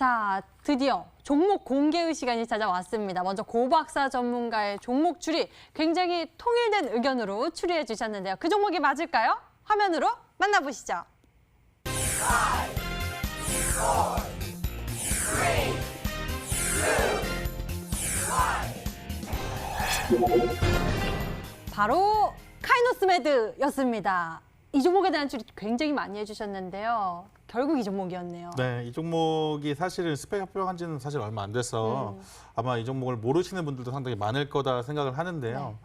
자, 드디어 종목 공개의 시간이 찾아왔습니다. 먼저 고박사 전문가의 종목 추리 굉장히 통일된 의견으로 추리해 주셨는데요. 그 종목이 맞을까요? 화면으로 만나보시죠. 바로 카이노스메드였습니다. 이 종목에 대한 추리 굉장히 많이 해주셨는데요. 결국 이 종목이었네요. 네, 이 종목이 사실은 스펙 합격한 지는 사실 얼마 안 돼서 음. 아마 이 종목을 모르시는 분들도 상당히 많을 거다 생각을 하는데요. 네.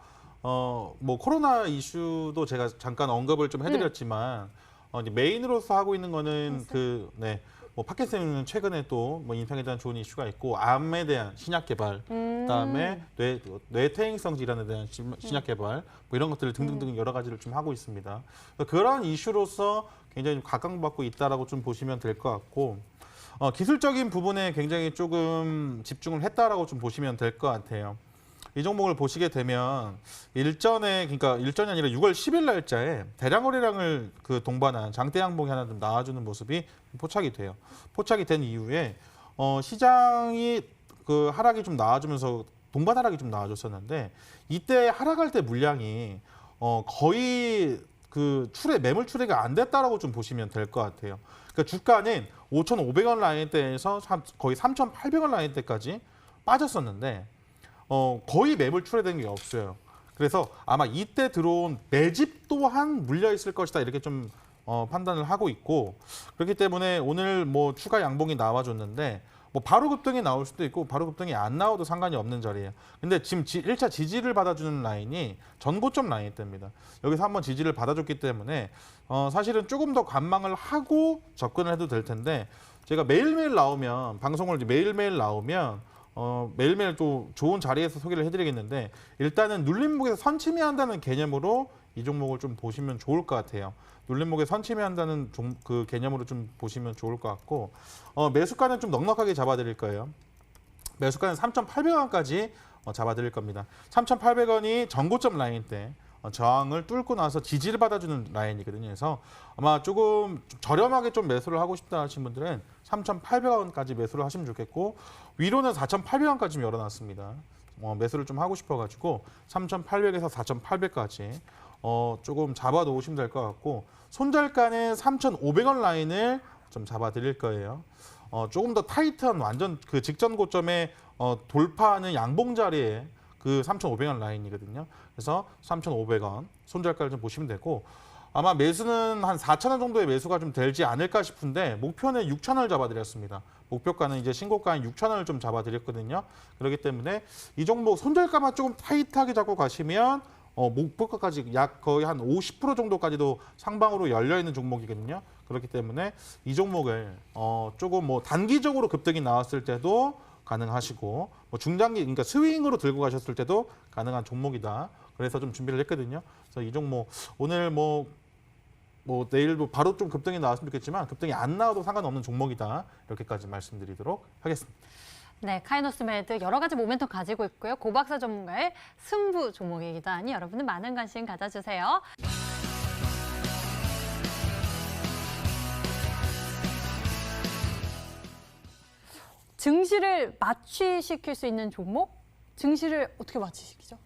어, 뭐 코로나 이슈도 제가 잠깐 언급을 좀 해드렸지만 어, 이제 메인으로서 하고 있는 거는 그, 네, 뭐 파킨슨은 최근에 또뭐 인상에 대한 좋은 이슈가 있고 암에 대한 신약 개발, 음. 그다음에 뇌 뇌퇴행성 질환에 대한 시- 신약 개발 뭐 이런 것들 음. 등등등 여러 가지를 좀 하고 있습니다. 그런 이슈로서 굉장히 좀 각광받고 있다라고 좀 보시면 될 것 같고 어, 기술적인 부분에 굉장히 조금 집중을 했다라고 좀 보시면 될 것 같아요. 이 종목을 보시게 되면 일전에 그러니까 일전이 아니라 6월 10일 날짜에 대량 거래량을 그 동반한 장대 양봉이 하나 좀 나와주는 모습이 포착이 돼요. 포착이 된 이후에 어, 시장이 그 하락이 좀 나와주면서 동반 하락이 좀 나와줬었는데 이때 하락할 때 물량이 어, 거의 그 출회 매물 출회가 안 됐다라고 좀 보시면 될 것 같아요. 그러니까 주가는 5,500원 라인대에서 삼- 거의 3,800원 라인대까지 빠졌었는데 어, 거의 매물 출회된 게 없어요. 그래서 아마 이때 들어온 매집 또한 물려 있을 것이다 이렇게 좀 어, 판단을 하고 있고 그렇기 때문에 오늘 뭐 추가 양봉이 나와줬는데 뭐 바로 급등이 나올 수도 있고 바로 급등이 안 나와도 상관이 없는 자리예요. 근데 지금 지, 1차 지지를 받아주는 라인이 전고점 라인이 됩니다. 여기서 한번 지지를 받아줬기 때문에 어, 사실은 조금 더 관망을 하고 접근을 해도 될 텐데 제가 매일매일 나오면 방송을 매일매일 나오면 어, 매일매일 또 좋은 자리에서 소개를 해드리겠는데 일단은 눌림목에서 선침해한다는 개념으로 이 종목을 좀 보시면 좋을 것 같아요. 눌림목에 선침해한다는 종, 그 개념으로 좀 보시면 좋을 것 같고 어, 매수가는 좀 넉넉하게 잡아드릴 거예요. 매수가는 3,800원까지 어, 잡아드릴 겁니다. 3,800원이 전고점 라인 때 어, 저항을 뚫고 나서 지지를 받아주는 라인이거든요. 그래서 아마 조금 좀 저렴하게 좀 매수를 하고 싶다 하신 분들은 3,800원까지 매수를 하시면 좋겠고 위로는 4,800원까지 좀 열어놨습니다. 어, 매수를 좀 하고 싶어가지고 3,800에서 4,800까지 어, 조금 잡아 놓으시면 될 것 같고 손절가는 3,500원 라인을 좀 잡아 드릴 거예요. 어, 조금 더 타이트한 완전 그 직전 고점에 어, 돌파하는 양봉 자리에 그 3,500원 라인이거든요. 그래서 3,500원 손절가를 좀 보시면 되고 아마 매수는 한 4,000원 정도의 매수가 좀 되지 않을까 싶은데 목표는 6,000원을 잡아드렸습니다. 목표가는 이제 신고가인 6,000원을 좀 잡아드렸거든요. 그렇기 때문에 이 종목 손절가만 조금 타이트하게 잡고 가시면 어, 목표가까지 약 거의 한 50% 정도까지도 상방으로 열려 있는 종목이거든요. 그렇기 때문에 이 종목을 어, 조금 뭐 단기적으로 급등이 나왔을 때도 가능하시고 뭐 중장기 그러니까 스윙으로 들고 가셨을 때도 가능한 종목이다. 그래서 좀 준비를 했거든요. 그래서 이 종목 오늘 뭐뭐 내일 도 바로 좀 급등이 나왔으면 좋겠지만 급등이 안 나와도 상관없는 종목이다. 이렇게까지 말씀드리도록 하겠습니다. 네, 카이노스메드 여러 가지 모멘텀 가지고 있고요. 고박사 전문가의 승부 종목이기도 하니 여러분들 많은 관심 가져주세요. 증시를 마취시킬 수 있는 종목? 증시를 어떻게 마취시키죠?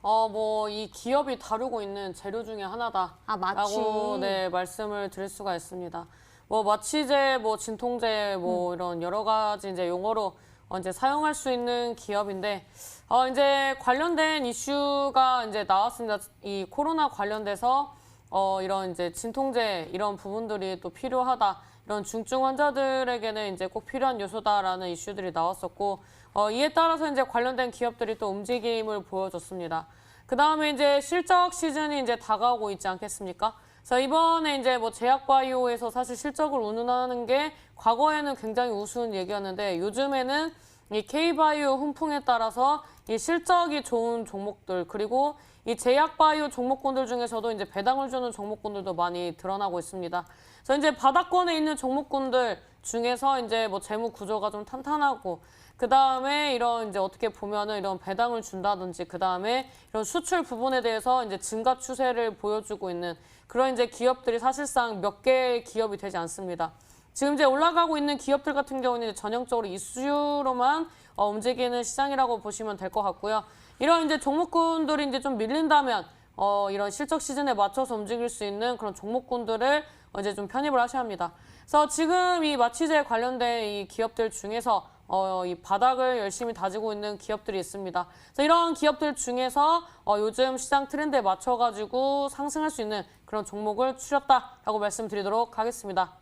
어, 뭐, 이 기업이 다루고 있는 재료 중에 하나다. 아, 마취. 라고, 네, 말씀을 드릴 수가 있습니다. 뭐, 마취제, 뭐, 진통제, 뭐, 이런 여러 가지 이제 용어로 어, 이제 사용할 수 있는 기업인데, 어, 이제 관련된 이슈가 이제 나왔습니다. 이 코로나 관련돼서 어, 이런 이제 진통제 이런 부분들이 또 필요하다. 이런 중증 환자들에게는 이제 꼭 필요한 요소다라는 이슈들이 나왔었고, 어, 이에 따라서 이제 관련된 기업들이 또 움직임을 보여줬습니다. 그 다음에 이제 실적 시즌이 이제 다가오고 있지 않겠습니까? 그래서 이번에 이제 뭐 제약바이오에서 사실 실적을 운운하는 게 과거에는 굉장히 우스운 얘기였는데 요즘에는 이 K바이오 훈풍에 따라서 이 실적이 좋은 종목들 그리고 이 제약바이오 종목군들 중에서도 이제 배당을 주는 종목군들도 많이 드러나고 있습니다. 그래서 이제 바닥권에 있는 종목군들 중에서 이제 뭐 재무 구조가 좀 탄탄하고 그 다음에 이런 이제 어떻게 보면은 이런 배당을 준다든지 그 다음에 이런 수출 부분에 대해서 이제 증가 추세를 보여주고 있는 그런 이제 기업들이 사실상 몇 개의 기업이 되지 않습니다. 지금 이제 올라가고 있는 기업들 같은 경우는 전형적으로 이슈로만 어, 움직이는 시장이라고 보시면 될 것 같고요. 이런 이제 종목군들이 이제 좀 밀린다면 어, 이런 실적 시즌에 맞춰서 움직일 수 있는 그런 종목군들을 어, 이제 좀 편입을 하셔야 합니다. 그래서 지금 이 마취제 관련된 이 기업들 중에서 어, 이 바닥을 열심히 다지고 있는 기업들이 있습니다. 그래서 이런 기업들 중에서 어, 요즘 시장 트렌드에 맞춰가지고 상승할 수 있는 그런 종목을 추렸다라고 말씀드리도록 하겠습니다.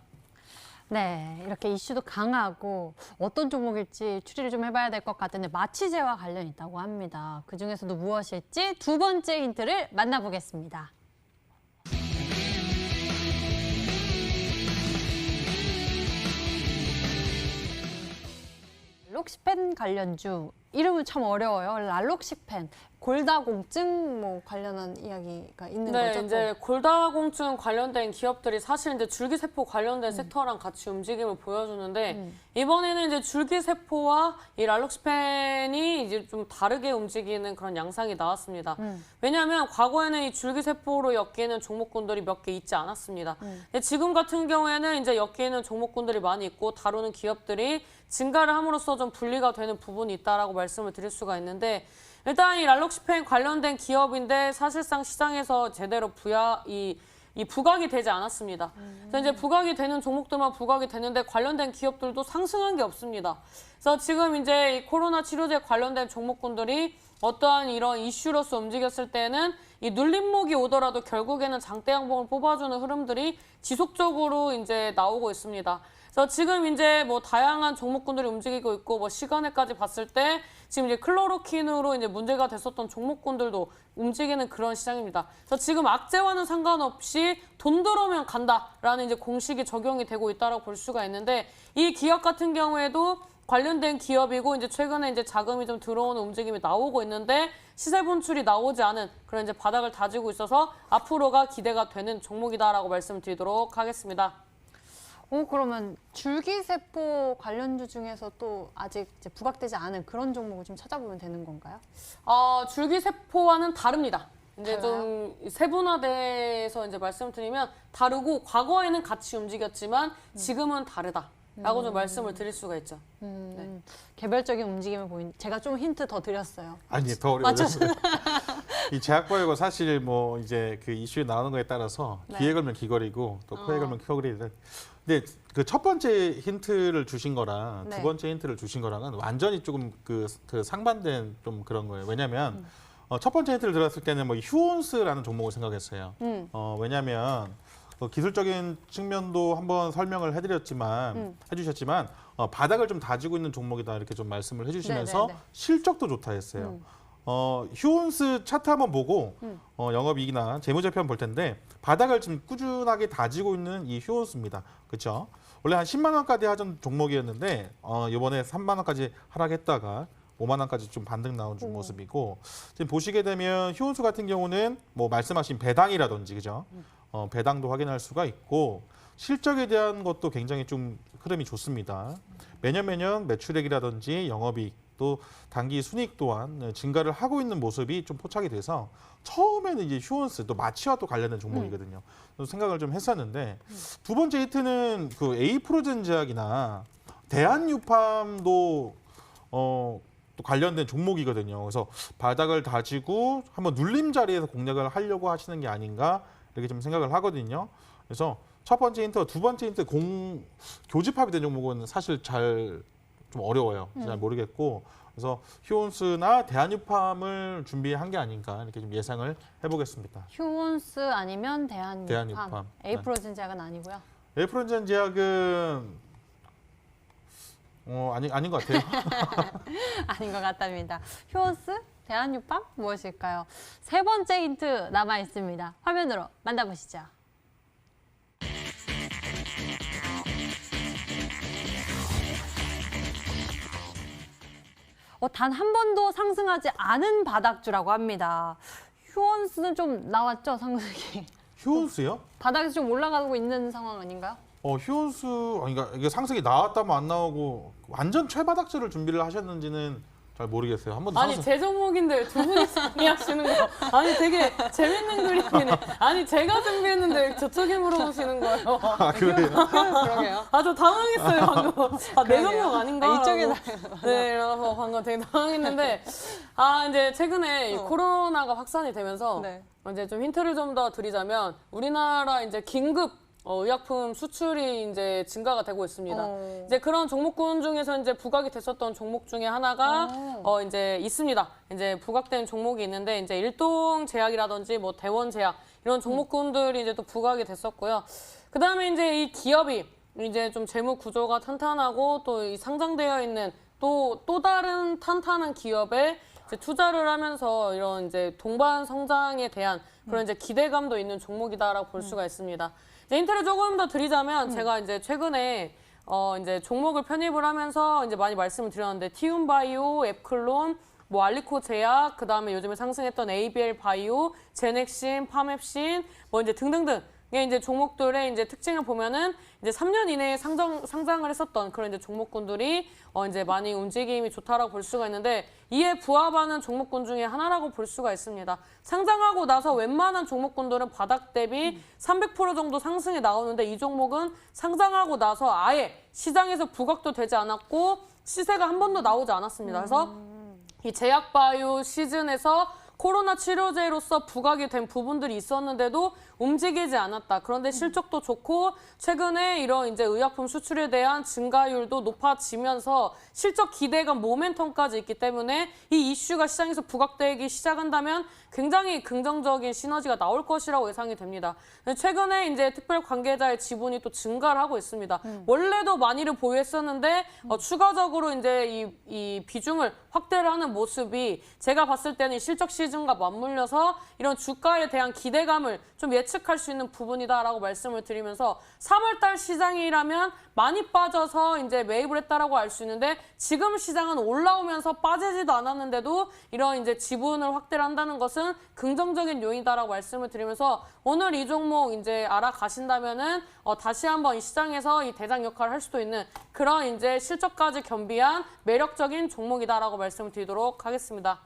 네, 이렇게 이슈도 강하고 어떤 종목일지 추리를 좀 해봐야 될 것 같은데 마취제와 관련 있다고 합니다. 그 중에서도 무엇일지 두 번째 힌트를 만나보겠습니다. 랄록시펜 관련주 이름은 참 어려워요. 랄록시펜 골다공증 뭐 관련한 이야기가 있는 네, 거죠. 또? 이제 골다공증 관련된 기업들이 사실 이제 줄기세포 관련된 섹터랑 같이 움직임을 보여주는데 이번에는 이제 줄기세포와 이 랄록스펜이 이제 좀 다르게 움직이는 그런 양상이 나왔습니다. 왜냐하면 과거에는 이 줄기세포로 엮이는 종목군들이 몇 개 있지 않았습니다. 근데 지금 같은 경우에는 이제 엮이는 종목군들이 많이 있고 다루는 기업들이 증가를 함으로써 좀 분리가 되는 부분이 있다라고 말씀을 드릴 수가 있는데 일단 이 랄록시펜 관련된 기업인데 사실상 시장에서 제대로 부야 이, 이 부각이 되지 않았습니다. 그래서 이제 부각이 되는 종목들만 부각이 되는데 관련된 기업들도 상승한 게 없습니다. 그래서 지금 이제 이 코로나 치료제 관련된 종목군들이 어떠한 이런 이슈로서 움직였을 때는 이 눌림목이 오더라도 결국에는 장대 양봉을 뽑아주는 흐름들이 지속적으로 이제 나오고 있습니다. 그래서 지금 이제 뭐 다양한 종목군들이 움직이고 있고 뭐 시간에까지 봤을 때 지금 이제 클로로킨으로 이제 문제가 됐었던 종목군들도 움직이는 그런 시장입니다. 그래서 지금 악재와는 상관없이 돈 들어오면 간다라는 이제 공식이 적용이 되고 있다라고 볼 수가 있는데 이 기업 같은 경우에도 관련된 기업이고 이제 최근에 이제 자금이 좀 들어오는 움직임이 나오고 있는데 시세 분출이 나오지 않은 그런 이제 바닥을 다지고 있어서 앞으로가 기대가 되는 종목이다라고 말씀드리도록 하겠습니다. 오, 그러면 줄기세포 관련주 중에서 또 아직 이제 부각되지 않은 그런 종목을 좀 찾아보면 되는 건가요? 어, 줄기세포와는 다릅니다. 이제 달라요? 좀 세분화돼서 이제 말씀드리면 다르고 과거에는 같이 움직였지만 지금은 다르다 라고 좀 말씀을 드릴 수가 있죠. 음, 개별적인 움직임을 보인. 제가 좀 힌트 더 드렸어요. 아니 더 어려워졌어요. 이 제약바이오가 사실 뭐 이제 그 이슈에 나오는 거에 따라서 네. 귀에 걸면 귀걸이고 또 코에 어. 걸면 코걸이인데 근데 그 첫 번째 힌트를 주신 거랑 네. 두 번째 힌트를 주신 거랑은 완전히 조금 그, 그 상반된 좀 그런 거예요. 왜냐하면 음. 어, 첫 번째 힌트를 들었을 때는 뭐 휴온스라는 종목을 생각했어요. 음. 어, 왜냐하면 어, 기술적인 측면도 한번 설명을 해드렸지만 음. 해주셨지만 어, 바닥을 좀 다지고 있는 종목이다 이렇게 좀 말씀을 해주시면서 네, 네, 네. 실적도 좋다 했어요. 음. 어, 휴온스 차트 한번 보고 음. 어, 영업이익이나 재무제표 한번 볼 텐데 바닥을 지금 꾸준하게 다지고 있는 이 휴온스입니다. 그렇죠? 원래 한 10만 원까지 하던 종목이었는데 어, 이번에 3만 원까지 하락했다가 5만 원까지 좀 반등 나온 좀 오. 모습이고 지금 보시게 되면 휴온수 같은 경우는 뭐 말씀하신 배당이라든지 그죠? 어, 배당도 확인할 수가 있고 실적에 대한 것도 굉장히 좀 흐름이 좋습니다. 매년 매년 매출액이라든지 영업이익 또 단기 순이익 또한 증가를 하고 있는 모습이 좀 포착이 돼서 처음에는 이제 휴원스 또 마취와 또 관련된 종목이거든요. 그래서 생각을 좀 했었는데 두 번째 히트는 그 에이프로젠 제약이나 대한유팜도 어, 또 관련된 종목이거든요. 그래서 바닥을 다지고 한번 눌림 자리에서 공략을 하려고 하시는 게 아닌가 이렇게 좀 생각을 하거든요. 그래서 첫 번째 힌트, 두 번째 힌트 공 교집합이 된 종목은 사실 잘 좀 어려워요. 잘 모르겠고 그래서 휴온스나 대한유팜을 준비한 게 아닌가 이렇게 좀 예상을 해보겠습니다. 휴온스 아니면 대한유팜. 대한유팜. 네. 에이프로진 제약은 아니고요. 에프론젠 제약은 어 아니 아닌 것 같아요. 아닌 것 같답니다. 휴온스, 대한유팜 무엇일까요? 세 번째 힌트 남아 있습니다. 화면으로 만나보시죠. 단 한 번도 상승하지 않은 바닥주라고 합니다. 휴원스는 좀 나왔죠, 상승이. 휴온스요? 바닥에서 좀 올라가고 있는 상황 아닌가요? 어 아니 그러니까 이게 상승이 나왔다면 안 나오고 완전 최바닥주를 준비를 하셨는지는 잘 모르겠어요. 한번 더 아니 상승- 제 종목인데 두 분이서 이해하시는 거 아니 되게 재밌는 그림이네 아니 제가 준비했는데 저쪽에 물어보시는 거예요 아, 그래요? 그러게요. 아 저 당황했어요 방금 아내 그러게요. 종목 아닌가 아, 이쪽에. 네 이러면서 방금 되게 당황했는데 아 이제 최근에 이 어. 코로나가 확산이 되면서 네. 이제 좀 힌트를 좀 더 드리자면 우리나라 이제 긴급 어, 의약품 수출이 이제 증가가 되고 있습니다. 어. 이제 그런 종목군 중에서 이제 부각이 됐었던 종목 중에 하나가 어. 어 이제 있습니다. 이제 부각된 종목이 있는데 이제 일동 제약이라든지 뭐 대원 제약 이런 종목군들이 이제 또 부각이 됐었고요. 그다음에 이제 이 기업이 이제 좀 재무 구조가 탄탄하고 또 이 상장되어 있는 또 또 다른 탄탄한 기업에 이제 투자를 하면서 이런 이제 동반 성장에 대한 그런 이제 기대감도 있는 종목이다라고 볼 수가 있습니다. 이제 힌트를 조금 더 드리자면 제가 이제 최근에 어 이제 종목을 편입을 하면서 이제 많이 말씀을 드렸는데 티움바이오, 앱클론, 뭐 알리코 제약, 그다음에 요즘에 상승했던 ABL 바이오, 제넥신, 파맵신 뭐 이제 등등등 이게 이제 종목들의 이제 특징을 보면은 이제 3년 이내에 상장 상장을 했었던 그런 이제 종목군들이 어 이제 많이 움직임이 좋다라고 볼 수가 있는데 이에 부합하는 종목군 중에 하나라고 볼 수가 있습니다. 상장하고 나서 웬만한 종목군들은 바닥 대비 300% 정도 상승이 나오는데 이 종목은 상장하고 나서 아예 시장에서 부각도 되지 않았고 시세가 한 번도 나오지 않았습니다. 그래서 이 제약바이오 시즌에서 코로나 치료제로서 부각이 된 부분들이 있었는데도 움직이지 않았다. 그런데 실적도 좋고 최근에 이런 이제 의약품 수출에 대한 증가율도 높아지면서 실적 기대감 모멘텀까지 있기 때문에 이 이슈가 시장에서 부각되기 시작한다면 굉장히 긍정적인 시너지가 나올 것이라고 예상이 됩니다. 최근에 이제 특별 관계자의 지분이 또 증가를 하고 있습니다. 원래도 많이를 보유했었는데 어, 추가적으로 이제 이, 이 비중을 확대를 하는 모습이 제가 봤을 때는 이 실적 시즌과 맞물려서 이런 주가에 대한 기대감을 좀 예측할 수 있는 부분이다라고 말씀을 드리면서 3월달 시장이라면 많이 빠져서 이제 매입을 했다라고 알 수 있는데 지금 시장은 올라오면서 빠지지도 않았는데도 이런 이제 지분을 확대를 한다는 것은 긍정적인 요인이다라고 말씀을 드리면서 오늘 이 종목 이제 알아가신다면은 어, 다시 한번 이 시장에서 이 대장 역할을 할 수도 있는 그런 이제 실적까지 겸비한 매력적인 종목이다라고 말씀을 드리도록 하겠습니다.